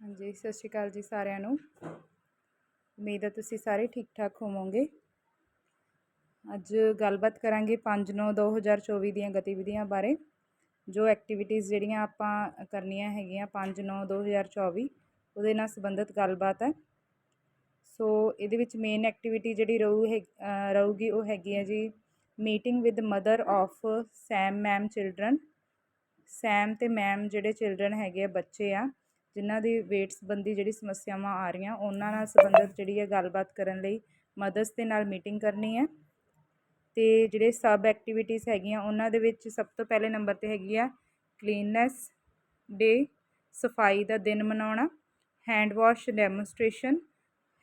ਹਾਂਜੀ, ਸਤਿ ਸ਼੍ਰੀ ਅਕਾਲ ਜੀ ਸਾਰਿਆਂ ਨੂੰ। ਉਮੀਦ ਹੈ ਤੁਸੀਂ ਸਾਰੇ ਠੀਕ ਠਾਕ ਹੋਵੋਗੇ। ਅੱਜ ਗੱਲਬਾਤ ਕਰਾਂਗੇ 5/9/2024 ਦੀਆਂ ਗਤੀਵਿਧੀਆਂ ਬਾਰੇ। ਜੋ ਐਕਟੀਵਿਟੀਜ਼ ਜਿਹੜੀਆਂ ਆਪਾਂ ਕਰਨੀਆਂ ਹੈਗੀਆਂ 5/9/2024 ਉਹਦੇ ਨਾਲ ਸੰਬੰਧਿਤ ਗੱਲਬਾਤ ਹੈ। ਸੋ ਇਹਦੇ ਵਿੱਚ ਮੇਨ ਐਕਟੀਵਿਟੀ ਜਿਹੜੀ ਰਹੂ ਹੈ ਰਹੂਗੀ ਉਹ ਹੈਗੀ ਹੈ ਜੀ meeting with mother of Sam ma'am children Sam ਤੇ ਮੈਮ ਜਿਹੜੇ ਚਿਲਡਰਨ ਹੈਗੇ ਆ, ਬੱਚੇ ਆ। ਜਿਨ੍ਹਾਂ ਦੀ ਵੇਟ ਸੰਬੰਧੀ ਜਿਹੜੀ ਸਮੱਸਿਆਵਾਂ ਆ ਰਹੀਆਂ, ਉਹਨਾਂ ਨਾਲ ਸੰਬੰਧਿਤ ਜਿਹੜੀ ਹੈ ਗੱਲਬਾਤ ਕਰਨ ਲਈ ਮਦਰਸ ਦੇ ਨਾਲ ਮੀਟਿੰਗ ਕਰਨੀ ਹੈ। ਅਤੇ ਜਿਹੜੇ ਸਬ ਐਕਟੀਵਿਟੀਜ਼ ਹੈਗੀਆਂ, ਉਹਨਾਂ ਦੇ ਵਿੱਚ ਸਭ ਤੋਂ ਪਹਿਲੇ ਨੰਬਰ ਤੇ ਹੈਗੀ ਆ ਕਲੀਨਨੈਸ ਡੇ ਸਫ਼ਾਈ ਦਾ ਦਿਨ ਮਨਾਉਣਾ hand wash demonstration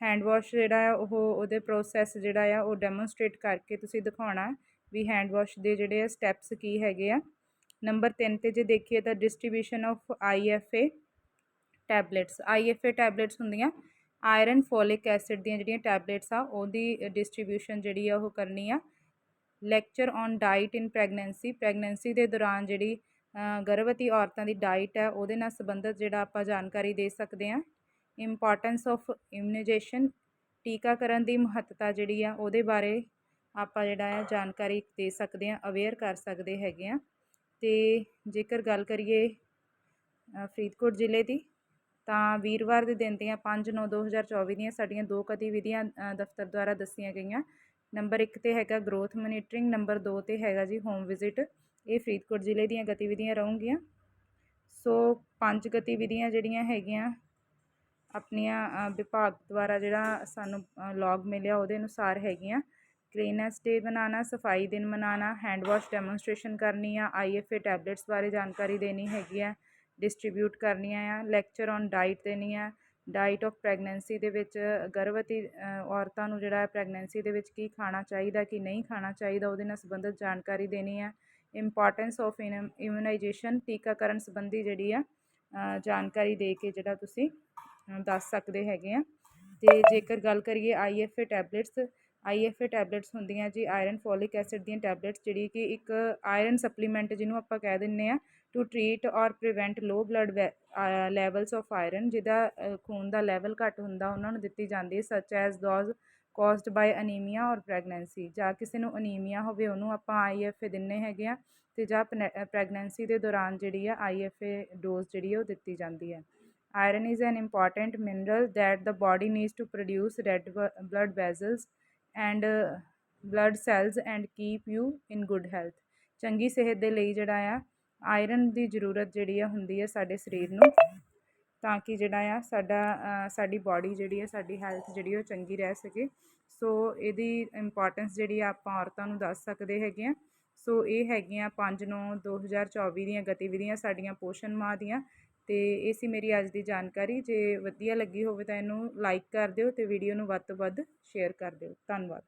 hand wash ਜਿਹੜਾ ਆ ਉਹ ਉਹਦੇ ਪ੍ਰੋਸੈਸ ਜਿਹੜਾ ਆ ਉਹ ਡੈਮੋਨਸਟ੍ਰੇਟ ਕਰਕੇ ਤੁਸੀਂ ਦਿਖਾਉਣਾ ਵੀ ਹੈਂਡ ਵਾਸ਼ ਦੇ ਜਿਹੜੇ ਆ ਸਟੈਪਸ ਕੀ ਹੈਗੇ ਆ। ਨੰਬਰ 3 ਤੇ ਜੇ ਦੇਖੀਏ ਤਾਂ distribution of IFA tablets IFA tablets ਹੁੰਦੀਆਂ, ਆਇਰਨ, ਫੋਲਿਕ ਐਸਿਡ ਦੀਆਂ ਜਿਹੜੀਆਂ ਟੈਬਲੇਟਸ ਆ, ਉਹਦੀ ਡਿਸਟ੍ਰੀਬਿਊਸ਼ਨ ਜਿਹੜੀ ਆ, ਉਹ ਕਰਨੀ ਆ। Lecture on diet in pregnancy pregnancy ਦੇ ਦੌਰਾਨ ਜਿਹੜੀ ਗਰਭਵਤੀ ਔਰਤਾਂ ਦੀ ਡਾਈਟ ਹੈ ਉਹਦੇ ਨਾਲ ਸੰਬੰਧਿਤ ਜਿਹੜਾ ਆਪਾਂ ਜਾਣਕਾਰੀ ਦੇ ਸਕਦੇ ਹਾਂ ਇੰਪੋਰਟੈਂਸ ਆਫ ਇਮਿਊਨਾਈਜੇਸ਼ਨ ਟੀਕਾਕਰਨ ਦੀ ਮਹੱਤਤਾ ਜਿਹੜੀ ਆ, ਉਹਦੇ ਬਾਰੇ ਆਪਾਂ ਜਿਹੜਾ ਆ, ਜਾਣਕਾਰੀ ਦੇ ਸਕਦੇ ਹਾਂ ਅਵੇਅਰ ਕਰ ਸਕਦੇ ਹੈਗੇ ਆ। ਤੇ ਜੇਕਰ ਗੱਲ ਕਰੀਏ ਫਰੀਦਕੋਟ ਜ਼ਿਲ੍ਹੇ ਦੀ ਤਾਂ ਵੀਰਵਾਰ ਦੇ ਦਿਨ ਦੀਆਂ 5/9/2024 ਦੀਆਂ ਸਾਡੀਆਂ ਦੋ ਗਤੀਵਿਧੀਆਂ ਦਫ਼ਤਰ ਦੁਆਰਾ ਦੱਸੀਆਂ ਗਈਆਂ। ਨੰਬਰ ਇੱਕ ਤੇ ਹੈਗਾ ਗਰੋਥ ਮੋਨੀਟਰਿੰਗ, ਨੰਬਰ ਦੋ ਤੇ ਹੈਗਾ ਜੀ ਹੋਮ ਵਿਜ਼ਿਟ। ਇਹ ਫਰੀਦਕੋਟ ਜ਼ਿਲ੍ਹੇ ਦੀਆਂ ਗਤੀਵਿਧੀਆਂ ਰਹੂੰਗੀਆਂ। ਸੋ ਪੰਜ ਗਤੀਵਿਧੀਆਂ ਜਿਹੜੀਆਂ ਹੈਗੀਆਂ, ਆਪਣੀਆਂ ਵਿਭਾਗ ਦੁਆਰਾ ਜਿਹੜਾ ਸਾਨੂੰ ਲੌਗ ਮਿਲਿਆ ਉਹਦੇ ਅਨੁਸਾਰ ਹੈਗੀਆਂ। ਕਲੀਨੈਸ ਡੇ ਬਣਾਉਣਾ ਸਫ਼ਾਈ ਦਿਨ ਮਨਾਉਣਾ ਹੈਂਡ ਵਾਸ਼ ਡੈਮੋਨਸਟ੍ਰੇਸ਼ਨ ਕਰਨੀ ਆ ਆਈਐਫਏ ਟੈਬਲੇਟਸ ਬਾਰੇ ਜਾਣਕਾਰੀ ਦੇਣੀ ਹੈਗੀ ਆ। ਡਿਸਟਰੀਬਿਊਟ ਕਰਨੀਆਂ ਆ, ਲੈਕਚਰ ਔਨ ਡਾਈਟ ਦੇਣੀ ਆ ਡਾਈਟ ਆਫ ਪ੍ਰੈਗਨੈਂਸੀ ਦੇ ਵਿੱਚ ਗਰਭਵਤੀ ਔਰਤਾਂ ਨੂੰ ਜਿਹੜਾ ਪ੍ਰੈਗਨੈਂਸੀ ਦੇ ਵਿੱਚ ਕੀ ਖਾਣਾ ਚਾਹੀਦਾ, ਕੀ ਨਹੀਂ ਖਾਣਾ ਚਾਹੀਦਾ, ਉਹਦੇ ਨਾਲ ਸੰਬੰਧਿਤ ਜਾਣਕਾਰੀ ਦੇਣੀ ਆ। ਇੰਪੋਰਟੈਂਸ ਆਫ ਇਮਿਊਨਾਈਜੇਸ਼ਨ ਟੀਕਾਕਰਨ ਸੰਬੰਧੀ ਜਿਹੜੀ ਆ ਜਾਣਕਾਰੀ ਦੇ ਕੇ ਜਿਹੜਾ ਤੁਸੀਂ ਦੱਸ ਸਕਦੇ ਹੈਗੇ ਆ। ਤੇ ਜੇਕਰ ਗੱਲ ਕਰੀਏ ਆਈਐਫਏ ਟੈਬਲੇਟਸ ਆਈਐਫਏ ਟੈਬਲੇਟਸ ਹੁੰਦੀਆਂ ਜੀ, ਆਇਰਨ, ਫੋਲਿਕ ਐਸਿਡ ਦੀਆਂ ਟੈਬਲੇਟਸ, ਜਿਹੜੀ ਕਿ ਇੱਕ ਆਇਰਨ ਸਪਲੀਮੈਂਟ ਜਿਹਨੂੰ ਆਪਾਂ ਕਹਿ ਦਿੰਨੇ ਆ to treat or prevent low blood levels of iron ਜਿਹਦਾ ਖੂਨ ਦਾ ਲੈਵਲ ਘੱਟ ਹੁੰਦਾ, ਉਹਨਾਂ ਨੂੰ ਦਿੱਤੀ ਜਾਂਦੀ ਹੈ such as those caused by anaemia ਔਰ ਪ੍ਰੈਗਨੈਂਸੀ ਜਾਂ ਕਿਸੇ ਨੂੰ ਅਨੀਮੀਆ ਹੋਵੇ, ਉਹਨੂੰ ਆਪਾਂ ਆਈਐਫਏ ਦਿੰਨੇ ਹੈਗੇ ਆ ਤੇ ਜਾਂ ਪ੍ਰੈਗਨੈਂਸੀ ਦੇ ਦੌਰਾਨ ਜਿਹੜੀ ਆ ਆਈਐਫਏ ਡੋਜ਼ ਜਿਹੜੀ ਉਹ ਦਿੱਤੀ ਜਾਂਦੀ ਹੈ। Iron is an important mineral that the body needs to produce red blood vessels and blood cells and keep you in good health. ਚੰਗੀ ਸਿਹਤ ਦੇ ਲਈ ਜਿਹੜਾ ਆ, ਆਇਰਨ ਦੀ ਜ਼ਰੂਰਤ ਜਿਹੜੀ ਆ ਹੁੰਦੀ ਹੈ ਸਾਡੇ ਸਰੀਰ ਨੂੰ, ਤਾਂ ਕਿ ਜਿਹੜਾ ਆ ਸਾਡਾ ਸਾਡੀ ਬਾਡੀ ਜਿਹੜੀ ਹੈ ਸਾਡੀ ਹੈਲਥ ਜਿਹੜੀ ਉਹ ਚੰਗੀ ਰਹਿ ਸਕੇ। ਸੋ ਇਹਦੀ ਇੰਪੋਰਟੈਂਸ ਜਿਹੜੀ ਆ ਆਪਾਂ ਔਰਤਾਂ ਨੂੰ ਦੱਸ ਸਕਦੇ ਹੈਗੇ ਆ। ਸੋ ਇਹ ਹੈਗੀਆਂ 5 9 2024 ਦੀਆਂ ਗਤੀਵਿਧੀਆਂ ਸਾਡੀਆਂ ਪੋਸ਼ਣ ਮਾਹ ਦੀਆਂ। ਅਤੇ ਇਹ ਸੀ ਮੇਰੀ ਅੱਜ ਦੀ ਜਾਣਕਾਰੀ। ਜੇ ਵਧੀਆ ਲੱਗੀ ਹੋਵੇ ਤਾਂ ਇਹਨੂੰ ਲਾਈਕ ਕਰ ਦਿਓ ਅਤੇ ਵੀਡੀਓ ਨੂੰ ਵੱਧ ਤੋਂ ਵੱਧ ਸ਼ੇਅਰ ਕਰ ਦਿਓ। ਧੰਨਵਾਦ।